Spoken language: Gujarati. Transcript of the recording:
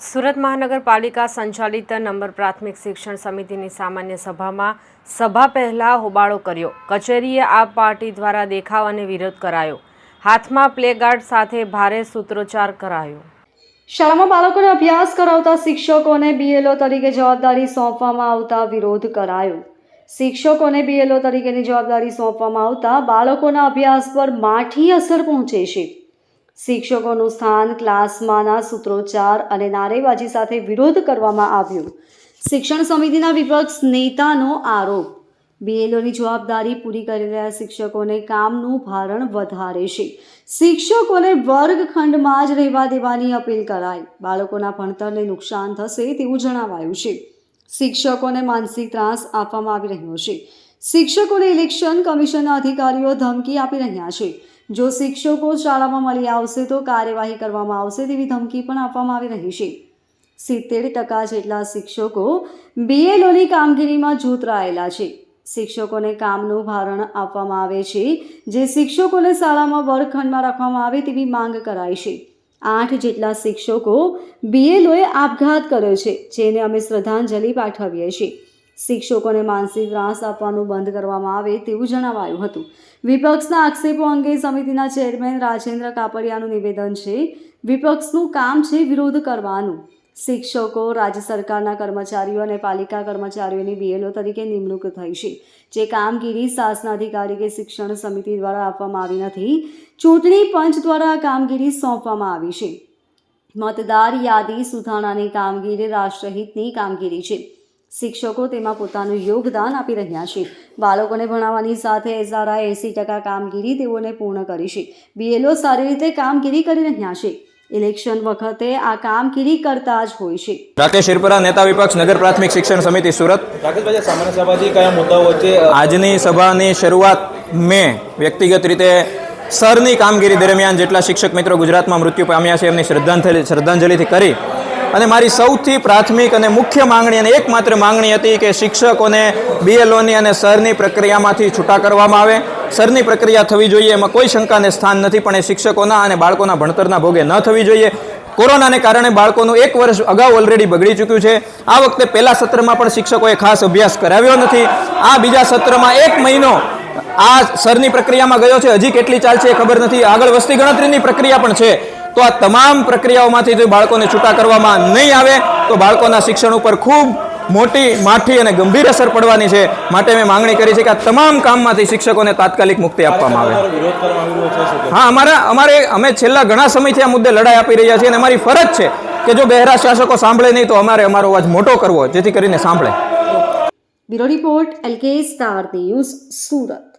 સુરત મહાનગરપાલિકા સંચાલિત નંબર પ્રાથમિક શિક્ષણ સમિતિની સામાન્ય સભામાં સભા પહેલાં હોબાળો કર્યો. કચેરીએ આ પાર્ટી દ્વારા દેખાવ અને વિરોધ કરાયો. હાથમાં પ્લેગાર્ડ સાથે ભારે સૂત્રોચ્ચાર કરાયો. શાળામાં બાળકોને અભ્યાસ કરાવતા શિક્ષકોને બીએલઓ તરીકે જવાબદારી સોંપવામાં આવતા વિરોધ કરાયો. શિક્ષકોને બીએલઓ તરીકેની જવાબદારી સોંપવામાં આવતા બાળકોના અભ્યાસ પર માઠી અસર પહોંચે છે. શિક્ષકોનું સ્થાન, ક્લાસમાંના સૂત્રોચ્ચાર અને નારેબાજી સાથે વિરોધ કરવામાં આવ્યો. શિક્ષણ સમિતિના વિપક્ષ નેતાનો આરોપ. બીએલઓની જવાબદારી પૂરી કરી રહ્યા શિક્ષકોને કામનું ભારણ વધારે છે. શિક્ષકોને વર્ગખંડમાં જ રહેવા દેવાની અપીલ કરાઈ. બાળકોના ભણતરને નુકસાન થશે તેવું જણાવાયું છે. શિક્ષકોને માનસિક ત્રાસ આપવામાં આવી રહ્યો છે. શિક્ષકોને ઇલેક્શન કમિશનના અધિકારીઓ ધમકી આપી રહ્યા છે. જો શિક્ષકો શાળામાં મળી આવશે તો કાર્યવાહી કરવામાં આવશે તેવી ધમકી પણ આપવામાં આવી રહી છે. સિત્તેર ટકા જેટલા શિક્ષકો બીએલઓની કામગીરીમાં જોતરાયેલા છે. શિક્ષકોને કામનું ભારણ આપવામાં આવે છે જે શિક્ષકોને શાળામાં વર્ગખંડમાં રાખવામાં આવે તેવી માંગ કરાઈ છે. આઠ જેટલા શિક્ષકો બીએલઓએ આપઘાત કર્યો છે, જેને અમે શ્રદ્ધાંજલિ પાઠવીએ છીએ. શિક્ષકોને માનસિક ત્રાસ આપવાનું બંધ કરવામાં આવે તેવું જણાવાયું હતું. વિપક્ષના આક્ષેપો અંગે સમિતિના ચેરમેન રાજેન્દ્ર કાપડિયાનું નિવેદન છે, વિપક્ષનું કામ છે વિરોધ કરવાનું. શિક્ષકો, રાજ્ય સરકારના કર્મચારીઓ અને પાલિકા કર્મચારીઓની બીએલઓ તરીકે નિમણૂક થઈ છે. જે કામગીરી શાસનાધિકારી કે શિક્ષણ સમિતિ દ્વારા આપવામાં આવી નથી, ચૂંટણી પંચ દ્વારા કામગીરી સોંપવામાં આવી છે. મતદાર યાદી સુધારણાની કામગીરી રાષ્ટ્રહિતની કામગીરી છે. શિક્ષકો તેમાં પોતાનું યોગદાન આપી રહ્યા છે. બાળકોને ભણાવવાની સાથે એસઆરઆઈ એંસી ટકા કામગીરી તેઓને પૂર્ણ કરી છે. બીએલઓ સારી રીતે કામગીરી કરી રહ્યા છે. ઇલેક્શન વખતે આ કામગીરી કરતા જ હોય છે. રાકેશ શિરપરા નેતા વિપક્ષ નગર પ્રાથમિક શિક્ષણ સમિતિ સુરત. રાકેશભાઈ સામાન્ય સભાથી કયા મુદ્દાઓ વચ્ચે આજની સભાની શરૂઆત મેં વ્યક્તિગત રીતે સરની કામગીરી દરમિયાન જેટલા શિક્ષક મિત્રો ગુજરાતમાં મૃત્યુ પામ્યા છે એમની શ્રદ્ધાંજલિ શ્રદ્ધાંજલિથી કરી અને મારી સૌથી પ્રાથમિક અને મુખ્ય માંગણી અને એકમાત્ર માંગણી હતી કે શિક્ષકોને બીએલઓની અને સરની પ્રક્રિયામાંથી છૂટા કરવામાં આવે. સરની પ્રક્રિયા થવી જોઈએ, એમાં કોઈ શંકાને સ્થાન નથી, પણ એ શિક્ષકોના અને બાળકોના ભણતરના ભોગે ન થવી જોઈએ. કોરોનાને કારણે બાળકોનું એક વર્ષ અગાઉ ઓલરેડી બગડી ચૂક્યું છે. આ વખતે પહેલા સત્રમાં પણ શિક્ષકોએ ખાસ અભ્યાસ કરાવ્યો નથી. આ બીજા સત્રમાં એક મહિનો આ સરની પ્રક્રિયામાં ગયો છે. હજી કેટલી ચાલશે એ ખબર નથી. આગળ વસ્તી ગણતરીની પ્રક્રિયા પણ છે. તો આ તમામ પ્રક્રિયાઓમાંથી જો બાળકોને છૂટા કરવામાં નહીં આવે તો બાળકોના શિક્ષણ ઉપર ખૂબ મોટી માઠી અને ગંભીર અસર પડવાની છે. માટે મેં માંગણી કરી છે કે આ તમામ કામમાંથી શિક્ષકોને તાત્કાલિક મુક્તિ આપવામાં આવે. હા અમારા અમારે અમે છેલ્લા ઘણા સમયથી આ મુદ્દે લડાઈ આપી રહ્યા છીએ અને અમારી ફરજ છે કે જો બહેરા શાસકો સાંભળે નહીં તો અમારે અમારો અવાજ મોટો કરવો જેથી કરીને સાંભળે. Bureau report LK star news Surat.